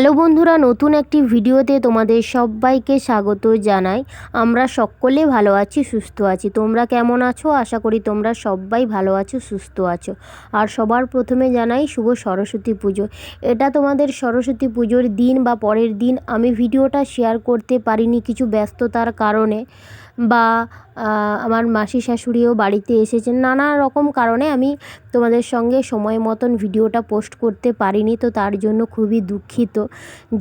Hello বন্ধুরা, নতুন একটি ভিডিওতে তোমাদের সবাইকে স্বাগত জানাই। আমরা সকলে ভালো আছি, সুস্থ আছি। তোমরা কেমন আছো? আশা করি তোমরা সবাই ভালো আছো, সুস্থ আছো। আর সবার প্রথমে জানাই শুভ সরস্বতী পুজো। এটা তোমাদের সরস্বতী পুজোর দিন বা পরের দিন। আমি ভিডিওটা শেয়ার করতে পারিনি কিছু ব্যস্ততার কারণে। বা আমার মাসি শাশুড়িও বাড়িতে এসেছেন। নানা রকম কারণে আমি তোমাদের সঙ্গে সময় মতন ভিডিওটা পোস্ট করতে পারিনি, তো তার জন্য খুবই দুঃখিত।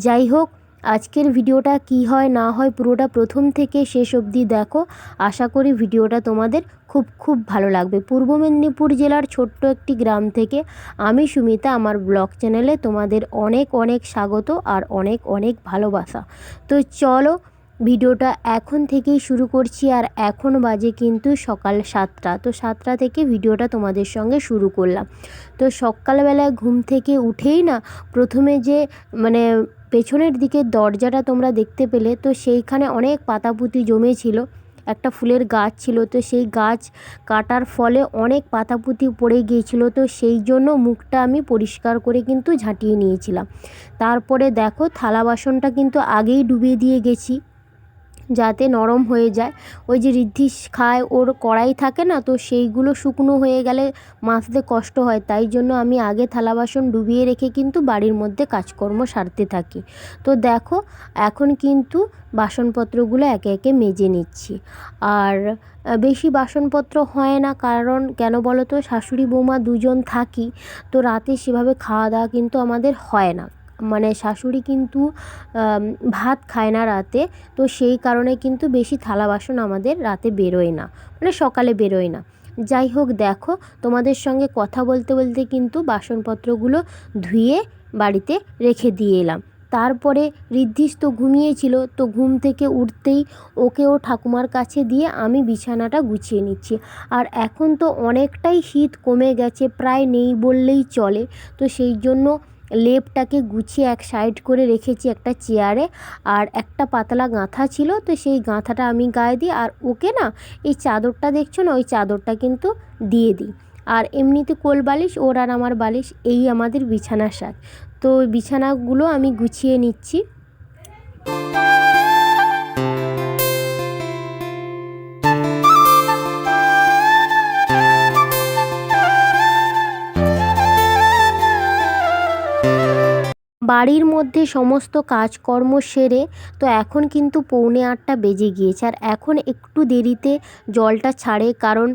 যাই হোক, আজকের ভিডিওটা কি হয়, না হয়, পুরোটা প্রথম থেকে শেষ অবধি দেখো। আশা করি ভিডিওটা তোমাদের খুব খুব ভালো লাগবে। পূর্ব মেদিনীপুর জেলার ছোট্ট একটি গ্রাম থেকে আমি সুমিতা, আমার ব্লগ চ্যানেলে তোমাদের অনেক অনেক স্বাগত আর অনেক অনেক ভালোবাসা। তো চলো ভিডিওটা এখন থেকেই শুরু করছি আর এখন বাজে কিন্তু সকাল সাতটা। তো সাতটা থেকে ভিডিওটা তোমাদের সঙ্গে শুরু করলাম। তো সকালবেলায় ঘুম থেকে উঠেই না প্রথমে যে মানে পেছনের দিকের দরজাটা তোমরা দেখতে পেলে, তো সেইখানে অনেক পাতাপুতি জমেছিল। একটা ফুলের গাছ ছিল, তো সেই গাছ কাটার ফলে অনেক পাতাপুতি পড়ে গিয়েছিল, তো সেই জন্য মুখটা আমি পরিষ্কার করে কিন্তু ঝাঁটিয়ে নিয়েছিলাম। তারপরে দেখো থালা বাসনটা কিন্তু আগেই ডুবিয়ে দিয়ে গেছি। যাতে নরম হয়ে যায়। ওই যে ঋদ্ধি খায়, ওর কড়াই থাকে না, তো সেইগুলো শুকনো হয়ে গেলে মাজতে কষ্ট হয়। তাই জন্য আমি আগে থালা বাসন ডুবিয়ে রেখে কিন্তু বাড়ির মধ্যে কাজকর্ম সারতে থাকি। তো দেখো, এখন কিন্তু বাসনপত্রগুলো একে একে মেজে নিচ্ছি। আর বেশি বাসনপত্র হয় না, কারণ কেন বলো তো, শাশুড়ি বৌমা দুজন থাকি, তো রাতে সেভাবে খাওয়া দাওয়া কিন্তু আমাদের হয় না। মানে শাশুড়ি কিন্তু ভাত খায় না রাতে, তো সেই কারণে কিন্তু বেশি থালা বাসন আমাদের রাতে বেরোয় না মানে সকালে বেরোয় না। যাই হোক, দেখো, তোমাদের সঙ্গে কথা বলতে বলতে কিন্তু বাসনপত্রগুলো ধুয়ে বাড়িতে রেখে দিয়ে এলাম। তারপরে ঋদ্ধিস তো ঘুমিয়েছিল, তো ঘুম থেকে উঠতেই ওকে ও ঠাকুমার কাছে দিয়ে আমি বিছানাটা গুছিয়ে নিচ্ছি। আর এখন তো অনেকটাই শীত কমে গেছে, প্রায় নেই বললেই চলে, তো সেই জন্য লেপটাকে গুছিয়ে এক সাইড করে রেখেছি একটা চেয়ারে, আর একটা পাতলা গাঁথা ছিল, তো সেই গাঁথাটা আমি গায়ে দিই, আর ওকে না এই চাদরটা দেখছ না, ওই চাদরটা কিন্তু দিয়ে দিই। আর এমনিতে কোল বালিশ, ওর আর আমার বালিশ, এই আমাদের বিছানার সাজ তো বিছানাগুলো আমি গুছিয়ে নিচ্ছি। বাড়ির মধ্যে সমস্ত কাজকর্ম সেরে তো এখন কিন্তু পৌনে আটটা বেজে গিয়েছে। আর এখন একটু দেরিতে জলটা ছাড়ে, কারণ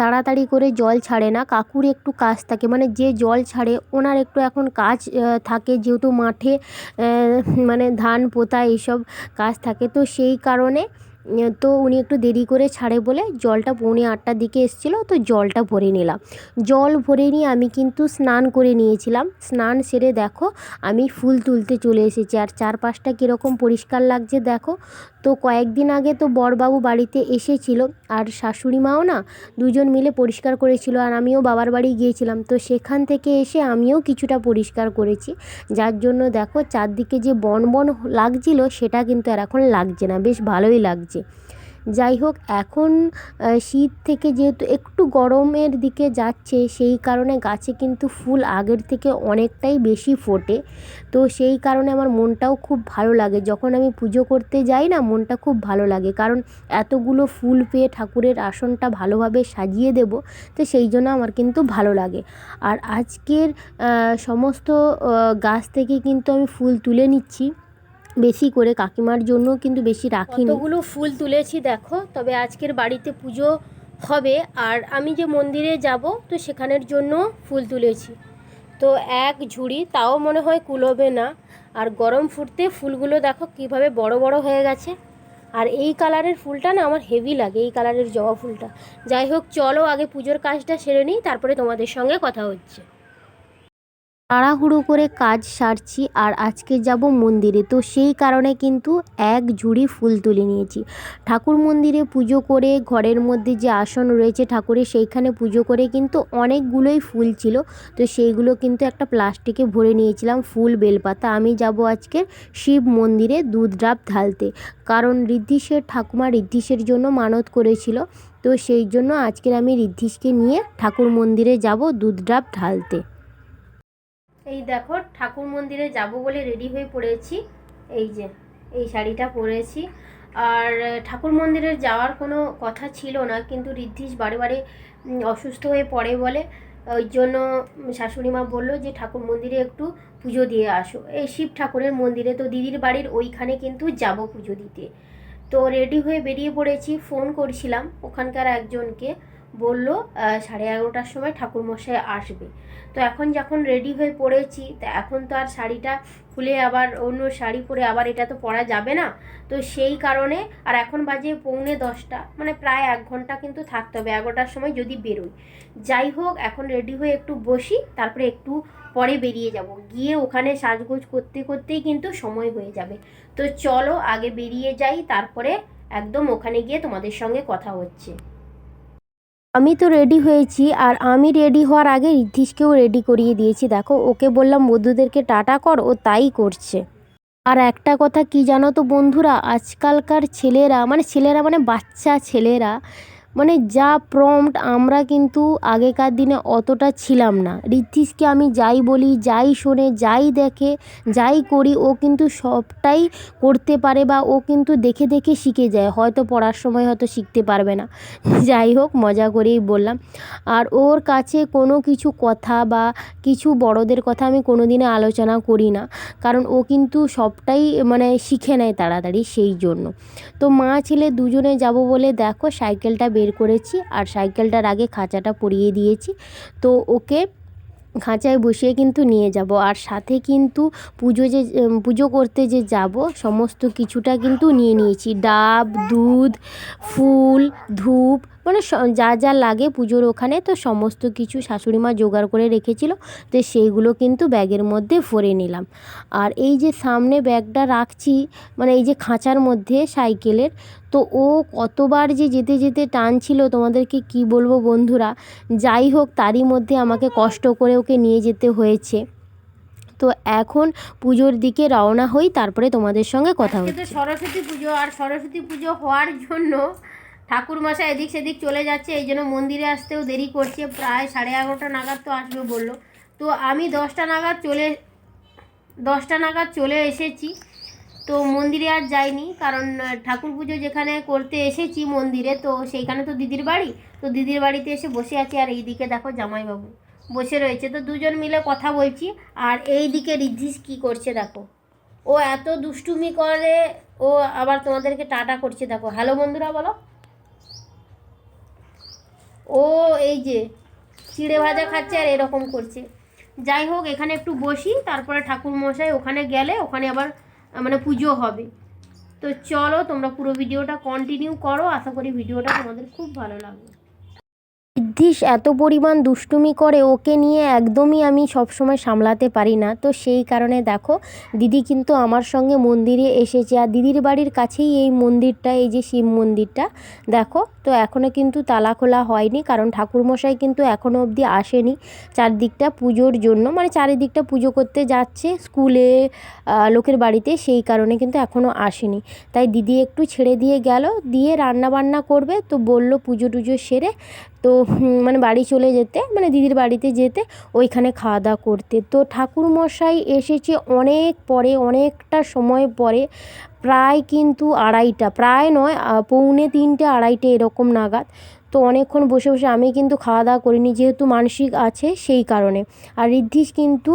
তাড়াতাড়ি করে জল ছাড়ে না। কাকুর একটু কাজ থাকে মানে যে জল ছাড়ে, ওনার একটু এখন কাজ থাকে। যেহেতু মাঠে মানে ধান পোতা এইসব কাজ থাকে, তো সেই কারণে তো উনি একটু দেরি করে ছাড়ে বলে জলটা পৌনে আটটার দিকে এসেছিল, তো জলটা ভরে নিলাম। জল ভরে নিয়ে আমি কিন্তু স্নান করে নিয়েছিলাম। স্নান সেরে দেখো, আমি ফুল তুলতে চলে এসেছি। আর চারপাশটা কীরকম পরিষ্কার লাগছে দেখো। তো কয়েকদিন আগে তো বরবাবু বাড়িতে এসেছিল, আর শাশুড়ি মাও না দুজন মিলে পরিষ্কার করেছিল, আর আমিও বাবার বাড়ি গিয়েছিলাম। তো সেখান থেকে এসে আমিও কিছুটা পরিষ্কার করেছি। যার জন্য দেখো, চারদিকে যে বন বন লাগছিল, সেটা কিন্তু আর এখন লাগছে না। বেশ ভালোই লাগছে। যাই হোক, এখন শীত থেকে যেহেতু একটু গরমের দিকে যাচ্ছে, সেই কারণে গাছে কিন্তু ফুল আগের থেকে অনেকটাই বেশি ফোটে। তো সেই কারণে আমার মনটাও খুব ভালো লাগে। যখন আমি পুজো করতে যাই না, মনটা খুব ভালো লাগে। কারণ এতগুলো ফুল পেয়ে ঠাকুরের আসনটা ভালোভাবে সাজিয়ে দেব, তো সেই জন্য আমার কিন্তু ভালো লাগে। আর আজকের সমস্ত গাছ থেকে কিন্তু আমি ফুল তুলে নিচ্ছি। বেশি করে কাকিমার জন্য কিন্তু বেশি রাখি কতগুলো ফুল তুলেছি দেখো, তবে আজকের বাড়িতে পুজো হবে। আর আমি যে মন্দিরে যাব, তো সেখানের জন্য ফুল তুলেছি। তো এক ঝুড়ি, তাও মনে হয় কুলোবে না। আর গরম ফুটতে ফুলগুলো দেখো কীভাবে বড় বড় হয়ে গেছে। আর এই কালারের ফুলটা না আমার হেভি লাগে, এই কালারের জবা ফুলটা। যাই হোক, চলো আগে পুজোর কাজটা সেরে নিই, তারপরে তোমাদের সঙ্গে কথা হচ্ছে। তাড়াহুড়ো করে কাজ সারছি আর আজকে যাব মন্দিরে। তো সেই কারণে কিন্তু এক ঝুড়ি ফুল তুলে নিয়েছি। ঠাকুর মন্দিরে পুজো করে ঘরের মধ্যে যে আসন রয়েছে ঠাকুরের, সেইখানে পুজো করে কিন্তু অনেকগুলোই ফুল ছিল। তো সেইগুলো কিন্তু একটা প্লাস্টিকে ভরে নিয়েছিলাম ফুল বেলপাতা। আমি যাব আজকে শিব মন্দিরে দুধ ডাব ঢালতে। কারণ ঋদ্ধিশের ঠাকুমা ঋদ্ধিশের জন্য মানত করেছিল। তো সেই জন্য আজকের আমি ঋদ্ধিশকে নিয়ে ঠাকুর মন্দিরে যাব দুধ ডাব ঢালতে। এই দেখো, ঠাকুর মন্দিরে যাব বলে রেডি হয়ে পড়েছি। এই যে, এই শাড়িটা পরেছি। আর, ঠাকুর মন্দিরে যাওয়ার কোনো কথা ছিল না, কিন্তু ঋদ্ধিশ বারে বারে অসুস্থ হয়ে পড়ে বলে। ওই জন্য শাশুড়ি মা বলল যে, ঠাকুর মন্দিরে একটু পুজো দিয়ে আসো। এই শিব ঠাকুরের মন্দিরে তো দিদির বাড়ির ওইখানে কিন্তু যাব পুজো দিতে। তো রেডি হয়ে বেরিয়ে পড়েছি ফোন করছিলাম ওখানকার একজনকে। বলল সাড়ে এগারোটার সময় ঠাকুরমশাই আসবে। তো এখন যখন রেডি হয়ে পড়েছি, তা এখন তো আর শাড়িটা খুলে আবার অন্য শাড়ি পরে আবার এটা তো পরা যাবে না। তো সেই কারণে আর এখন বাজে পৌনে দশটা মানে প্রায় এক ঘণ্টা কিন্তু থাকতে হবে, এগারোটার সময় যদি বেরোই। যাই হোক, এখন রেডি হয়ে একটু বসি, তারপরে একটু পরে বেরিয়ে যাব। গিয়ে ওখানে সাজগোজ করতে করতেই কিন্তু সময় হয়ে যাবে। তো চলো আগে বেরিয়ে যাই, তারপরে একদম ওখানে গিয়ে তোমাদের সঙ্গে কথা হচ্ছে। আমি তো রেডি হয়েছি আর আমি রেডি হওয়ার আগে ঋদ্ধিশকেও রেডি করিয়ে দিয়েছি। দেখো, ওকে বললাম, বন্ধুদেরকে টাটা কর, ও তাই করছে। আর একটা কথা কি জানো তো বন্ধুরা, আজকালকার ছেলেরা মানে ছেলেরা মানে বাচ্চা ছেলেরা মানে যা প্রম্পট আমরা কিন্তু আগেকার দিনে অতটা ছিলাম না। ঋদ্ধিশকে আমি যাই বলি, যাই শোনে, যাই দেখে, যাই করি, ও কিন্তু সবটাই করতে পারে বা ও কিন্তু দেখে দেখে শিখে যায়। হয়তো পড়ার সময় হয়তো শিখতে পারবে না। যাই হোক, মজা করেই বললাম। আর ওর কাছে কোনো কিছু কথা বা কিছু বড়দের কথা আমি কোনো দিনে আলোচনা করি না। কারণ ও কিন্তু সবটাই মানে শিখে নেয় তাড়াতাড়ি সেই জন্য। তো মা ছেলে দুজনে যাব বলে দেখো, সাইকেলটা বের করেছি আর সাইকেলটার আগে খাঁচাটা পরিয়ে দিয়েছি। তো ওকে খাঁচায় বসিয়ে কিন্তু নিয়ে যাব আর সাথে কিন্তু পুজো যে পুজো করতে যে যাব সমস্ত কিছুটা কিন্তু নিয়ে নিয়েছি। ডাব, দুধ, ফুল, ধূপ মানে যা যা লাগে পুজোর ওখানে তো সমস্ত কিছু শাশুড়ি মা জোগাড় করে রেখেছিল তো সেইগুলো কিন্তু ব্যাগের মধ্যে ভরে নিলাম। আর এই যে সামনে ব্যাগটা রাখছি মানে এই যে খাঁচার মধ্যে সাইকেলের তো ও কতবার যে যেতে যেতে টানছিল তোমাদেরকে কি বলব বন্ধুরা যাই হোক তারই মধ্যে আমাকে কষ্ট করে ওকে নিয়ে যেতে হয়েছে। তো এখন পুজোর দিকে রওনা হই তারপরে তোমাদের সঙ্গে কথা হচ্ছে। সরস্বতী পুজো আর সরস্বতী পুজো হওয়ার জন্য ঠাকুর মশাই এদিক সেদিক চলে যাচ্ছে, এই জন্য মন্দিরে আসতেও দেরি করছে। প্রায় সাড়ে এগারোটা নাগাদ তো আসবে বলল। তো আমি দশটা নাগাদ চলে, দশটা নাগাদ চলে এসেছি। তো মন্দিরে আর যাইনি, কারণ ঠাকুর পুজো যেখানে করতে এসেছি মন্দিরে, তো সেইখানে তো দিদির বাড়ি। তো দিদির বাড়িতে এসে বসে আছি, আর এইদিকে দেখো জামাইবাবু বসে রয়েছে। তো দুজন মিলে কথা বলছি, আর এই দিকে রিদ্ধিস কী করছে দেখো। ও এত দুষ্টুমি করে, ও আবার তোমাদেরকে টাটা করছে দেখো। হ্যালো বন্ধুরা বলো। ও এই যে চিড়ে ভাজা খাচ্ছে আর এরকম করছে। যাই হোক, এখানে একটু বসি, তারপরে ঠাকুর মশাই ওখানে গেলে, ওখানে আবার মানে পুজো হবে। তো চলো, তোমরা পুরো ভিডিওটা কন্টিনিউ করো, আশা করি ভিডিওটা তোমাদের খুব ভালো লাগবে। সিদ্ধিশ এত পরিমাণ দুষ্টুমি করে ওকে নিয়ে একদমই আমি সবসময় সামলাতে পারি না। তো সেই কারণে দেখো, দিদি কিন্তু আমার সঙ্গে মন্দিরে এসেছে। আর দিদির বাড়ির কাছেই এই মন্দিরটা, এই যে শিব মন্দিরটা, দেখো। তো এখনও কিন্তু তালা খোলা হয়নি, কারণ ঠাকুরমশাই কিন্তু এখনও অবধি আসেনি চারদিকটা পুজোর জন্য। মানে চারিদিকটা পুজো করতে যাচ্ছে স্কুলে লোকের বাড়িতে, সেই কারণে কিন্তু এখনও আসেনি। তাই দিদি একটু ছেড়ে দিয়ে গেল, দিয়ে রান্না বান্না করবে। তো বলল পুজো টুজো সেরে তো মানে বাড়ি চলে যেতে মানে দিদির বাড়িতে যেতে, ওইখানে খাওয়া দাওয়া করতে। তো ঠাকুরমশাই এসেছে অনেক পরে, অনেকটা সময় পরে প্রায় কিন্তু আড়াইটা, প্রায় নয় পৌনে তিনটে, আড়াইটে এরকম নাগাদ। তো অনেকক্ষণ বসে বসে আমি কিন্তু খাওয়া দাওয়া করিনি, যেহেতু মানসিক আছে সেই কারণে। আর ঋদ্ধিশ কিন্তু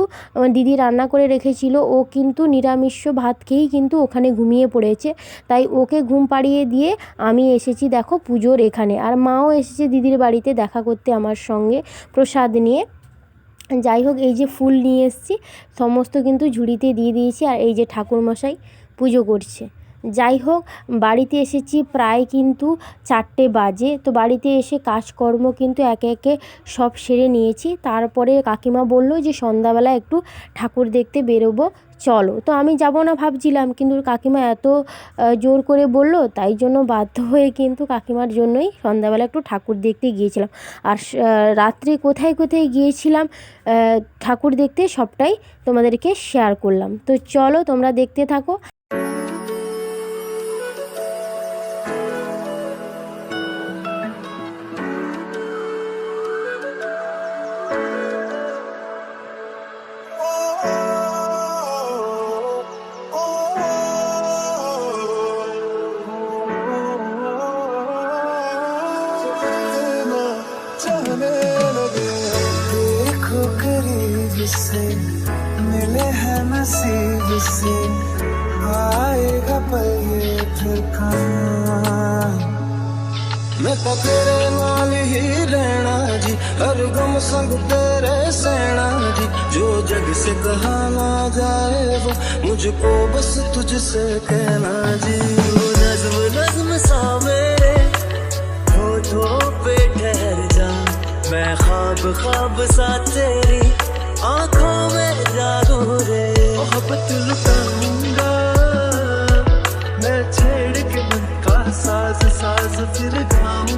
দিদি রান্না করে রেখেছিল, ও কিন্তু নিরামিষ ভাত খেয়েই কিন্তু ওখানে ঘুমিয়ে পড়েছে। তাই ওকে ঘুম পাড়িয়ে দিয়ে আমি এসেছি, দেখো, পুজোর এখানে। আর মাও এসেছে দিদির বাড়িতে দেখা করতে আমার সঙ্গে প্রসাদ নিয়ে। যাই হোক, এই যে ফুল নিয়ে এসেছি, সমস্ত কিন্তু ঝুড়িতে দিয়ে দিয়েছি। আর এই যে ঠাকুরমশাই পুজো করছে। যাই হোক বাড়িতে এসেছি প্রায় কিন্তু চারটে বাজে। তো বাড়িতে এসে কাজকর্ম কিন্তু একে একে সব সেরে নিয়েছি। তারপরে কাকিমা বলল যে, সন্ধ্যাবেলা একটু ঠাকুর দেখতে বেরোবো, চলো। তো আমি যাব না ভাবছিলাম, কিন্তু কাকিমা এত জোর করে বলল, তাই জন্য বাধ্য হয়ে কিন্তু কাকিমার জন্যই সন্ধ্যাবেলা একটু ঠাকুর দেখতে গিয়েছিলাম। আর রাত্রে কোথায় কোথায় গিয়েছিলাম ঠাকুর দেখতে সবটাই তোমাদেরকে শেয়ার করলাম। তো চলো, তোমরা দেখতে থাকো। میں تو تیرے نال ہی رہنا جی ہر گم سنگ تیرے سینا جی جو جگ سے کہا جائے وہ مجھ کو بس تجھ سے کہنا جی وہ نظم نظم سا میرے ہوٹھوں پہ ٹھہر جا میں خواب خواب سا تیری آنکھوں میں جاگو رے محبت لٹاؤں گا میں چھیڑ I'll to the dumb.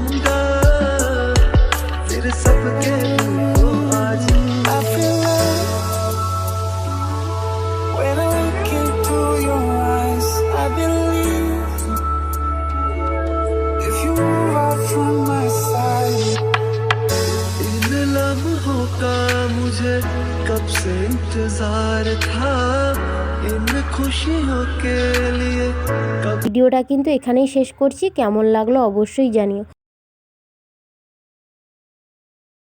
ভিডিওটা কিন্তু এখানেই শেষ করছি। কেমন লাগল অবশ্যই জানিও।